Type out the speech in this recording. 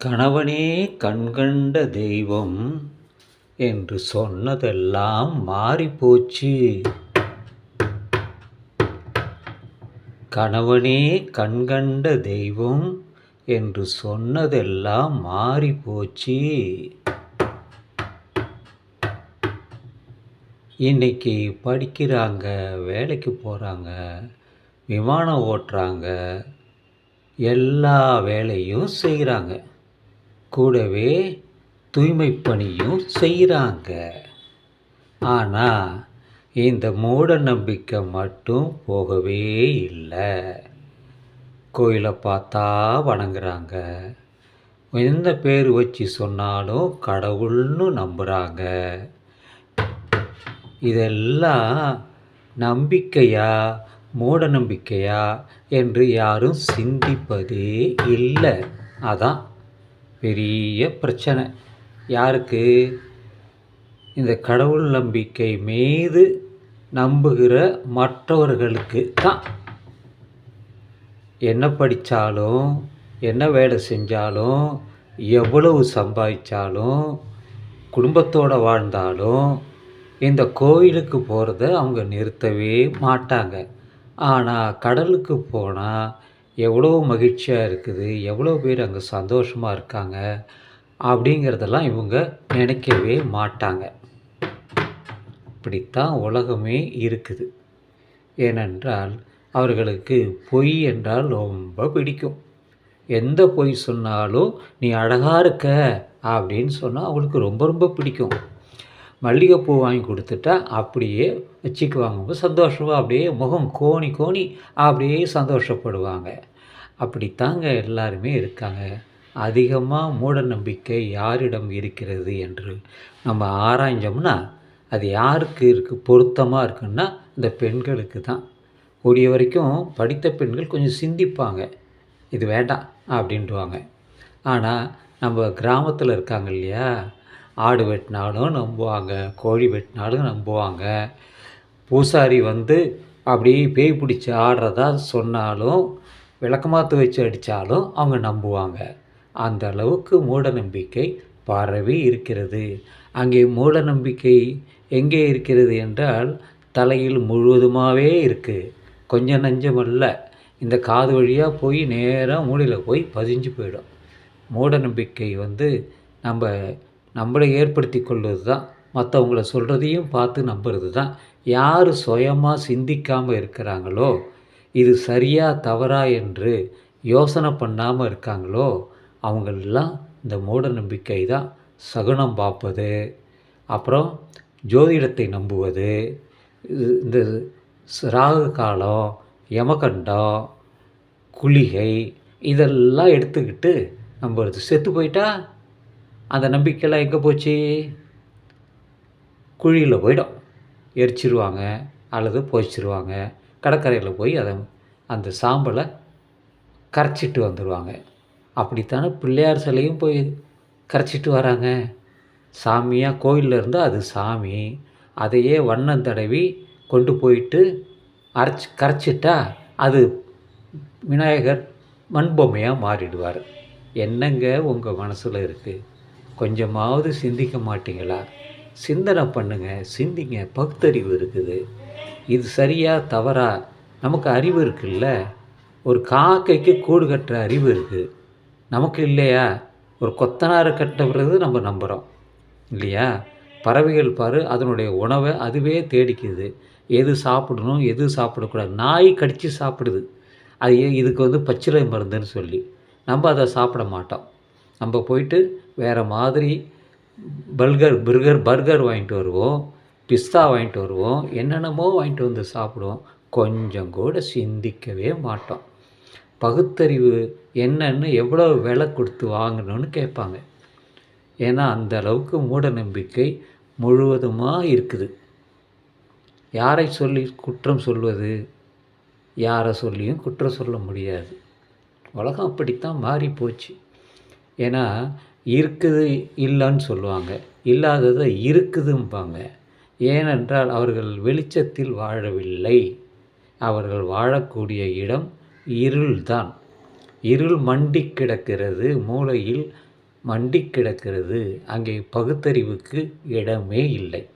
கணவனே கண்கண்ட தெய்வம் என்று சொன்னதெல்லாம் மாறிப்போச்சு. கணவனே கண்கண்ட தெய்வம் என்று சொன்னதெல்லாம் மாறிப்போச்சு. இன்னைக்கு படிக்கிறாங்க வேலைக்கு போகிறாங்க விமானம் ஓட்டுறாங்க எல்லா வேலையும் செய்கிறாங்க கூடவே தூய்மை பணியும் செய்கிறாங்க ஆனால் இந்த மூட நம்பிக்கை மட்டும் போகவே இல்லை. கோயிலை பார்த்தா வணங்குறாங்க. எந்த பேர் வச்சு சொன்னாலும் கடவுள்னு நம்புகிறாங்க இதெல்லாம் நம்பிக்கையா மூட நம்பிக்கையா என்று யாரும் சிந்திப்பதே இல்லை. அதான் பெரிய பிரச்சனை. யாருக்கு? இந்த கடவுள் நம்பிக்கை மீது நம்புகிற மற்றவர்களுக்கு தான். என்ன படித்தாலும் என்ன வேலை செஞ்சாலும் எவ்வளவு சம்பாதிச்சாலும் குடும்பத்தோடு வாழ்ந்தாலும் இந்த கோயிலுக்கு போகிறத அவங்க நிறுத்தவே மாட்டாங்க. ஆனால் கடலுக்கு போனால் எவ்வளோ மகிழ்ச்சியாக இருக்குது எவ்வளோ பேர் அங்கே சந்தோஷமாக இருக்காங்க அப்படிங்கிறதெல்லாம் இவங்க நினைக்கவே மாட்டாங்க. இப்படித்தான் உலகமே இருக்குது. ஏனென்றால் அவர்களுக்கு பொய் என்றால் ரொம்ப பிடிக்கும். எந்த பொய் சொன்னாலும் நீ அழகாக இருக்க அப்படின்னு சொன்னால் அவங்களுக்கு ரொம்ப ரொம்ப பிடிக்கும். மல்லிகைப்பூ வாங்கி கொடுத்துட்டா அப்படியே வச்சுக்குவாங்க. சந்தோஷமாக அப்படியே முகம் கோணி கோணி அப்படியே சந்தோஷப்படுவாங்க. அப்படித்தாங்க எல்லாருமே இருக்காங்க. அதிகமாக மூட நம்பிக்கை யாரிடம் இருக்கிறது என்று நம்ம ஆராய்ஞ்சோம்னா அது யாருக்கு இருக்குது பொருத்தமாக இருக்குன்னா இந்த பெண்களுக்கு தான். கூடிய வரைக்கும் படித்த பெண்கள் கொஞ்சம் சிந்திப்பாங்க. இது வேண்டாம் அப்படின்ட்டுவாங்க ஆனால் நம்ம கிராமத்தில் இருக்காங்க இல்லையா? ஆடு வெட்டினாலும் நம்புவாங்க கோழி வெட்டினாலும் நம்புவாங்க. பூசாரி வந்து அப்படியே பேய் பிடிச்சி ஆடுறதா சொன்னாலும் விளக்கமாத்து வச்சு அடித்தாலும் அவங்க நம்புவாங்க. அந்த அளவுக்கு மூட நம்பிக்கை பரவி இருக்கிறது. அங்கே மூட நம்பிக்கை எங்கே இருக்கிறது என்றால் தலையில் முழுவதுமாகவே இருக்குது கொஞ்சம் நஞ்சமல்ல. இந்த காது வழியாக போய் நேராக மூளையில் போய் பதிஞ்சு போயிடும். மூட நம்பிக்கை வந்து நம்ம நம்மளை ஏற்படுத்தி கொள்வது தான் மற்றவங்கள சொல்கிறதையும் பார்த்து நம்புறது தான் யார் சுயமாக சிந்திக்காமல் இருக்கிறாங்களோ இது சரியா தவறா என்று யோசனை பண்ணாமல் இருக்காங்களோ அவங்களெல்லாம் இந்த மூட நம்பிக்கை தான் சகுனம் பார்ப்பது அப்புறம் ஜோதிடத்தை நம்புவது இந்த ராகு காலம் யமகண்டம் குளிகை இதெல்லாம் எடுத்துக்கிட்டு நம்புறது செத்து போயிட்டா அந்த நம்பிக்கையெல்லாம் எங்கே போச்சு? குழியில் போயிடும். எரிச்சிருவாங்க அல்லது போச்சிருவாங்க கடற்கரையில் போய் அதை அந்த சாம்பலை கரைச்சிட்டு வந்துடுவாங்க. அப்படித்தானே பிள்ளையார் சிலையும் போய் கரைச்சிட்டு வராங்க. சாமியாக கோயிலில் இருந்தால் அது சாமி. அதையே வண்ணம் தடவி கொண்டு போயிட்டு அரைச்சி கரைச்சிட்டா அது விநாயகர் மண்பொம்மையாக மாறிடுவார். என்னங்க உங்கள் மனசில் இருக்குது கொஞ்சமாவது சிந்திக்க மாட்டீங்களா? சிந்தனை பண்ணுங்கள் சிந்திங்க. பகுத்தறிவு இருக்குது. இது சரியா தவறா? நமக்கு அறிவு இருக்குல்ல? ஒரு காக்கைக்கு கூடு கட்டுற அறிவு இருக்குது நமக்கு இல்லையா? ஒரு கொத்தனாரை கட்டுறது நம்ம நம்புகிறோம் இல்லையா? பறவைகள் பாரு அதனுடைய உணவை அதுவே தேடிக்குது. எது சாப்பிடணும் எது சாப்பிடக்கூடாது? நாய் கடித்து சாப்பிடுது. அது இதுக்கு வந்து பச்சிலை மருந்துன்னு சொல்லி. நம்ம அதை சாப்பிட மாட்டோம். நம்ம போயிட்டு வேறு மாதிரி பர்கர் பர்கர் பர்கர் வாங்கிட்டு வருவோம். பிஸ்தா வாங்கிட்டு வருவோம். என்னென்னமோ வாங்கிட்டு வந்து சாப்பிடுவோம். கொஞ்சம் கூட சிந்திக்கவே மாட்டோம். பகுத்தறிவு என்னன்னு எவ்வளோ விலை கொடுத்து வாங்கணும்னு கேட்பாங்க. ஏன்னா அந்த அளவுக்கு மூட நம்பிக்கை முழுவதுமாக இருக்குது. யாரை சொல்லி குற்றம் சொல்வது? யாரை சொல்லியும் குற்றம் சொல்ல முடியாது. உலகம் அப்படித்தான் மாறி போச்சு. ஏன்னா இருக்குது இல்லைன்னு சொல்லுவாங்க. இல்லாததை இருக்குதும்பாங்க. ஏனென்றால் அவர்கள் வெளிச்சத்தில் வாழவில்லை. அவர்கள் வாழக்கூடிய இடம் இருள்தான். இருள் மண்டி கிடக்கிறது மூளையில் மண்டி கிடக்கிறது. அங்கே பகுத்தறிவுக்கு இடமே இல்லை.